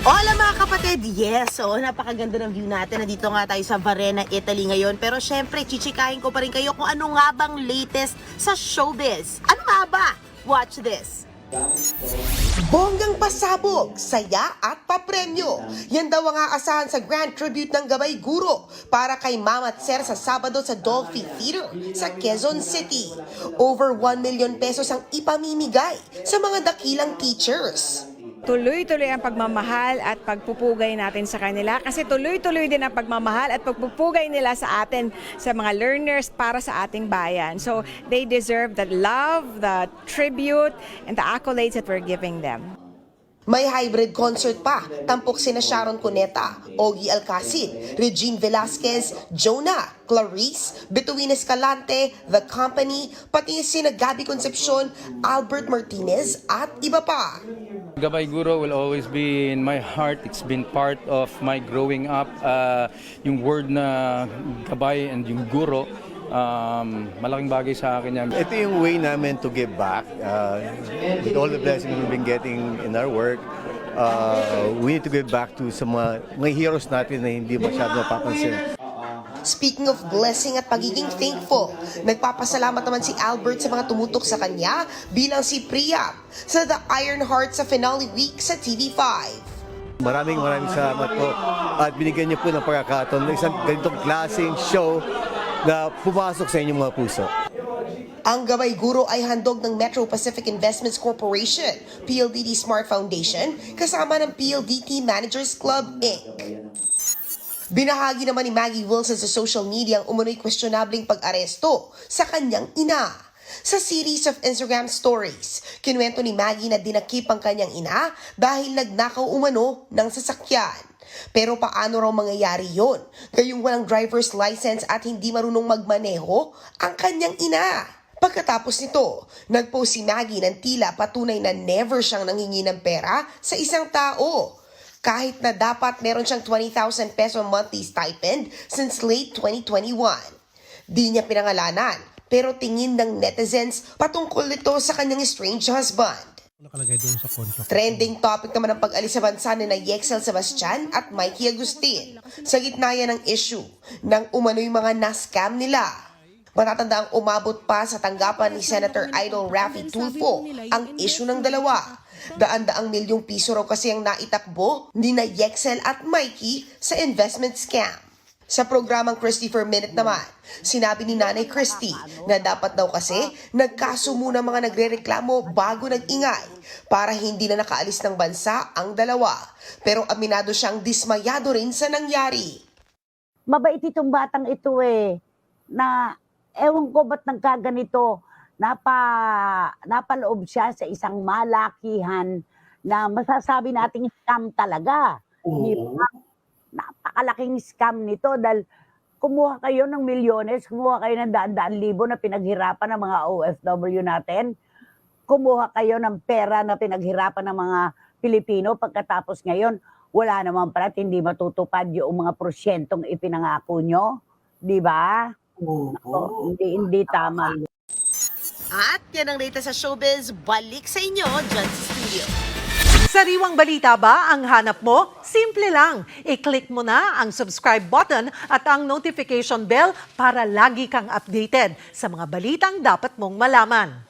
Hola mga kapatid! Yes! So, napakaganda ng view natin. Nandito nga tayo sa Varena, Italy ngayon. Pero syempre, chichikahin ko pa rin kayo kung ano nga bang latest sa showbiz. Ano nga ba? Watch this! Bonggang pasabog, saya at papremyo. Yan daw ang aasahan sa grand tribute ng Gabay Guro para kay Mama at Sir sa Sabado sa Dolphy Theater sa Quezon City. Over 1 million pesos ang ipamimigay sa mga dakilang teachers. Tuloy-tuloy ang pagmamahal at pagpupugay natin sa kanila kasi tuloy-tuloy din ang pagmamahal at pagpupugay nila sa atin, sa mga learners para sa ating bayan. So they deserve the love, the tribute, and the accolades that we're giving them. May hybrid concert pa. Tampok sina Sharon Cuneta, Ogie Alcacid, Regine Velasquez, Jonah, Clarice, Betuin Escalante, The Company, pati sina Gabby Concepcion, Albert Martinez at iba pa. Gabay Guro will always be in my heart. It's been part of my growing up. Uh, yung word na gabay and yung guro, um, malaking bagay sa akin yan. Ito yung way namin to give back. Uh, with all the blessings we've been getting in our work, uh, we need to give back to sa mga, mga heroes natin na hindi masyado napapansin. Speaking of blessing at pagiging thankful, nagpapasalamat naman si Albert sa mga tumutok sa kanya bilang si Priya sa The Iron Heart sa finale week sa TV5. Maraming maraming salamat po at binigyan niyo po ng pagkakataon ng isang ganitong klaseng show na pumasok sa inyong mga puso. Ang Gabay Guro ay handog ng Metro Pacific Investments Corporation, PLDT Smart Foundation, kasama ng PLDT Managers Club, Inc. Binahagi naman ni Maggie Wilson sa social media ang umunoy questionabling pag-aresto sa kanyang ina. Sa series of Instagram stories, kinuwento ni Maggie na dinakip ang kanyang ina dahil nagnakaw umano ng sasakyan. Pero paano raw mangyayari yon? Gayong walang driver's license at hindi marunong magmaneho ang kanyang ina. Pagkatapos nito, nagpost si Maggie ng tila patunay na never siyang nangingi ng pera sa isang tao. Kahit na dapat meron siyang 20,000 peso monthly stipend since late 2021. Di niya pinangalanan, pero tingin ng netizens patungkol ito sa kanyang estranged husband. nakalagay doon sa contract. Trending topic naman ang pag-alis sa bansa ni na Yexel Sebastian at Mikey Agustin. Sa gitna yan ng issue ng umano'y mga na-scam nila. Matatanda ang umabot pa sa tanggapan ni Senator Idol Raffy Tulfo ang issue ng dalawa. Daan-daang milyong piso raw kasi ang naitakbo ni na Yexel at Mikey sa investment scam. Sa programang Christy for Minute naman, sinabi ni Nanay Christy na dapat daw kasi nagkaso muna mga nagrereklamo bago nag-ingay para hindi na nakaalis ng bansa ang dalawa. Pero aminado siyang dismayado rin sa nangyari. mabait itong batang ito eh. Na, ewan ko ba't nagkaganito. Napa, napaloob siya sa isang malakihan na masasabi nating scam talaga. Di ba? Napakalaking scam nito dahil kumuha kayo ng milyones, kumuha kayo ng daan-daan libo na pinaghirapan ng mga OFW natin, kumuha kayo ng pera na pinaghirapan ng mga Pilipino pagkatapos ngayon, wala naman pala hindi matutupad yung mga prosyentong ipinangako nyo. Di ba? Nako, hindi, hindi tama. At yan ang latest sa showbiz. Balik sa inyo dyan sa studio. Sariwang balita ba ang hanap mo? Simple lang. I-click mo na ang subscribe button at ang notification bell para lagi kang updated sa mga balitang dapat mong malaman.